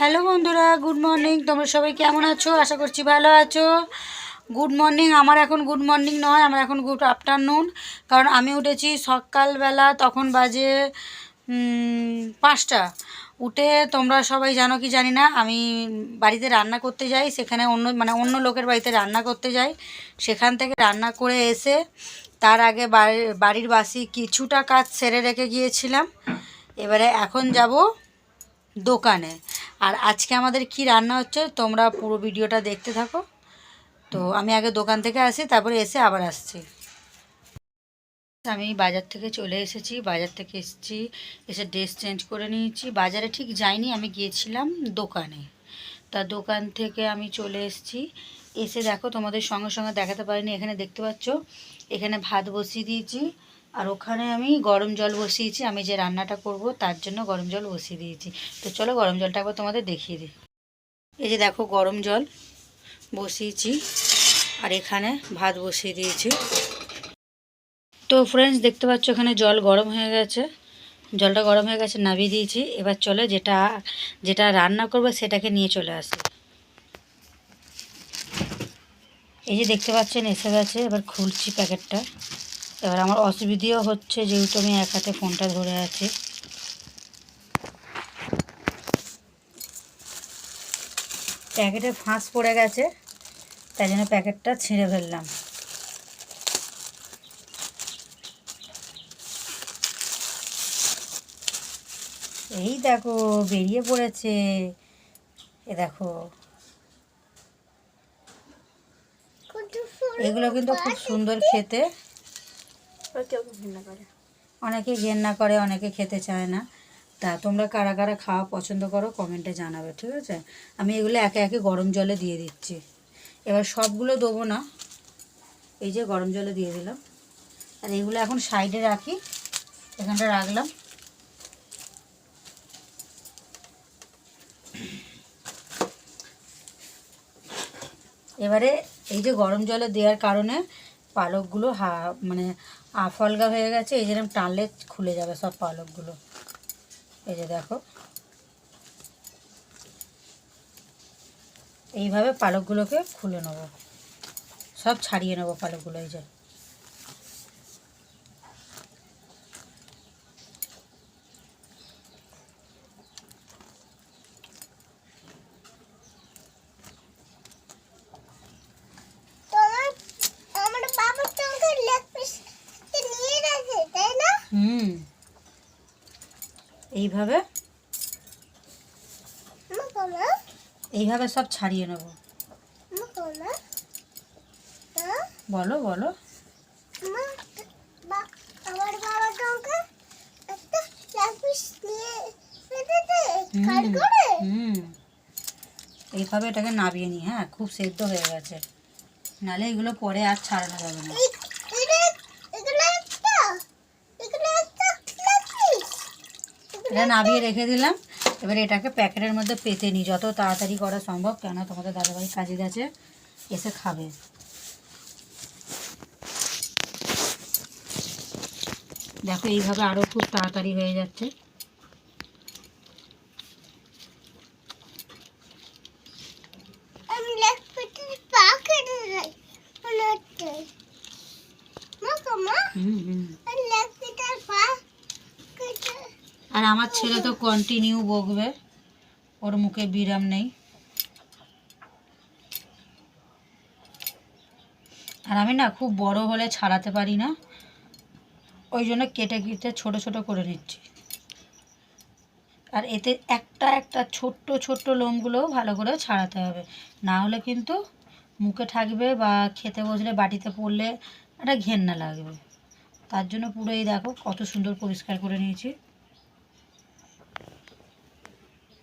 Hello বন্ধুরা good morning তোমরা সবাই কেমন আছো? আশা করছি ভালো আছো। গুড মর্নিং আমার এখন গুড মর্নিং নয়, আমার এখন গুড আফটারনুন কারণ আমি উঠেছি সকালবেলা, তখন বাজে পাঁচটা। উঠে তোমরা সবাই জানো কি জানি না, আমি বাড়িতে রান্না করতে যাই, সেখানে অন্য মানে অন্য লোকের বাড়িতে রান্না করতে যাই। সেখান থেকে রান্না করে এসে, তার আগে বাড়ির বাসি কিছুটা কাজ সেরে রেখে গিয়েছিলাম। এবারে এখন যাব দোকানে। আর আজকে আমাদের কি রান্না হচ্ছে, তোমরা পুরো ভিডিওটা দেখতে থাকো। তো আমি আগে দোকান থেকে আসি, তারপরে এসে আবার আসছি। আমি বাজার থেকে চলে এসেছি, বাজার থেকে এসেছি, এসে ড্রেস চেঞ্জ করে নিয়েছি। বাজারে ঠিক যাইনি, আমি গিয়েছিলাম দোকানে। তা দোকান থেকে আমি চলে এসেছি। এসে দেখো, তোমাদের সঙ্গে সঙ্গে দেখাতে পারিনি, এখানে দেখতে পাচ্ছ, এখানে ভাত বসিয়ে দিয়েছি। আর ওখানে আমি গরম জল বসিয়েছি, আমি যে রান্নাটা করব তার জন্য গরম জল বসিয়ে দিয়েছি। তো চলো গরম জলটা একবার তোমাদের দেখিয়ে দিই। এই যে দেখো গরম জল বসিয়েছি, আর এখানে ভাত বসিয়ে দিয়েছি। তো ফ্রেন্ডস দেখতে পাচ্ছ এখানে জল গরম হয়ে গেছে। জলটা গরম হয়ে গেছে, নামিয়ে দিয়েছি। এবার চলো যেটা যেটা রান্না করব সেটাকে নিয়ে চলে আসি। এই যে দেখতে পাচ্ছেন, এসে গেছে। এবার খুলছি প্যাকেটটা। এবার আমার অসুবিধেও হচ্ছে যেহেতু আমি এক হাতে ফোনটা ধরে আছি। প্যাকেটে ফাঁস পড়ে গেছে তাই জন্য প্যাকেটটা ছিঁড়ে ফেললাম। এই দেখো বেরিয়ে পড়েছে। এ দেখো। এগুলো কিন্তু খুব সুন্দর খেতে। অনেকে ঘেন্না করে, অনেকে খেতে চায় না। তা তোমরা কারা কারা খাওয়া পছন্দ করো কমেন্টে জানাবে, ঠিক আছে? আমি এগুলো একে একে গরম জলে দিয়ে দিচ্ছি। এবার সবগুলো দেবো না। এই যে গরম জলে দিয়ে দিলাম। আর এগুলো এখন সাইডে রাখি। এখানটা রাখলাম। এবারে এই যে গরম জলে দেওয়ার কারণে পালকগুলো হা মানে আফলগা হয়ে গেছে, এই যেরকম টানলে খুলে যাবে সব পালকগুলো। এই যে দেখো। এইভাবে পালকগুলোকে খুলে নেব। সব ছাড়িয়ে নেব পালকগুলো, এই যে তোমার আমার বাবার সঙ্গে লেগ পিস নিয়ে গেছে তাই না হুম এইভাবে। এইভাবে সব ছাড়িয়ে নেব। বলো বলো। এইভাবে এটাকে নাবিয়ে নি হ্যাঁ খুব সেদ্ধ হয়ে গেছে। নালে এগুলো পরে আর ছাড়ানো যাবে না এই- এটা এগুলো একটা এগুলো একটা লেগ পিস এটা নাবিয়ে রেখে দিলাম। এবার এটাকে প্যাকেটের মধ্যে পেতে নিই। যত তাড়াতাড়ি করা সম্ভব কেন তোমাদের দাদাভাই কাজে গেছে এসে খাবে। দেখো এইভাবে আরও খুব তাড়াতাড়ি হয়ে যাচ্ছে। হুম হুম আমি লেগ পিসের পা কেটে আর আমার ছেলে তো কন্টিনিউ বকবে। ওর মুখে বিরাম নেই। আর আমি না খুব বড় হলে ছাড়াতে পারি না। ওই জন্য কেটে কেটে ছোট ছোট করে নিচ্ছি। আর এতে একটা একটা ছোট্ট ছোট্ট লোমগুলোও ভালো করে ছাড়াতে হবে। না হলে কিন্তু মুখে থাকবে বা খেতে বসলে বাটিতে পড়লে একটা ঘেন্না লাগবে। তার জন্য পুরো এই দেখো কত সুন্দর পরিষ্কার করে নিয়েছি।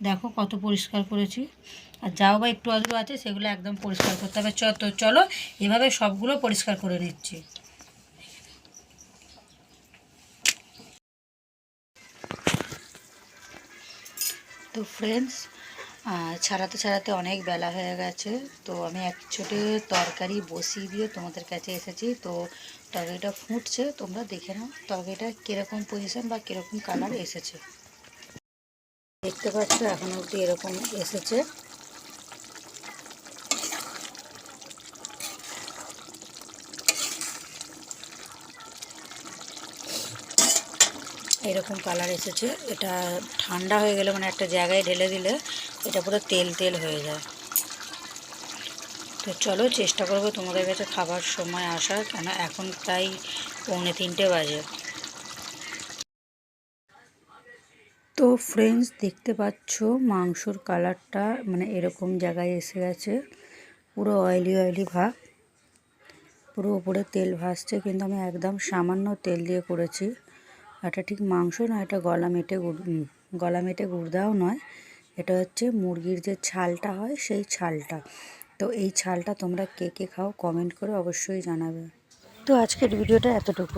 দেখো কত পরিষ্কার করেছি। আর যাও বা একটু আধটু আছে, সেগুলো একদম পরিষ্কার করতে হবে। তো চলো, এভাবে সবগুলো পরিষ্কার করে নিচ্ছি। তো ফ্রেন্ডস ছাড়াতে ছাড়াতে অনেক বেলা হয়ে গেছে। তো আমি এক ছোটে তরকারি বসিয়ে দিয়ে তোমাদের কাছে এসেছি। তো তরকারিটা ফুটছে, তোমরা দেখে নাও তরকারিটা কীরকম পজিশন বা কীরকম কালার এসেছে। দেখতে পাচ্ছ, এখন অবধি এরকম এসেছে। এরকম কালার এসেছে। এটা ঠান্ডা হয়ে গেলে মানে একটা জায়গায় ঢেলে দিলে এটা পুরো তেল তেল হয়ে যায়। তো চলো চেষ্টা করব তোমাদের কাছে খাবার সময় আসার, কেন এখন প্রায় পৌনে তিনটে বাজে। তো ফ্রেন্ডস দেখতে পাচ্ছ মাংসর কালারটা মানে এরকম জায়গায় এসে গেছে। পুরো অয়েলি অয়েলি ভাব। পুরো উপরে তেল ভাসছে, কিন্তু আমি একদম সামান্য তেল দিয়ে করেছি। এটা ঠিক মাংস নয়, এটা গলা মেটে গলা মেটে গুড়দাও নয়। এটা হচ্ছে মুরগির যে ছালটা হয়, সেই ছালটা। তো এই ছালটা তোমরা কে কে খাও কমেন্ট করে অবশ্যই জানাবে। তো আজকের ভিডিওটা এতটুকু।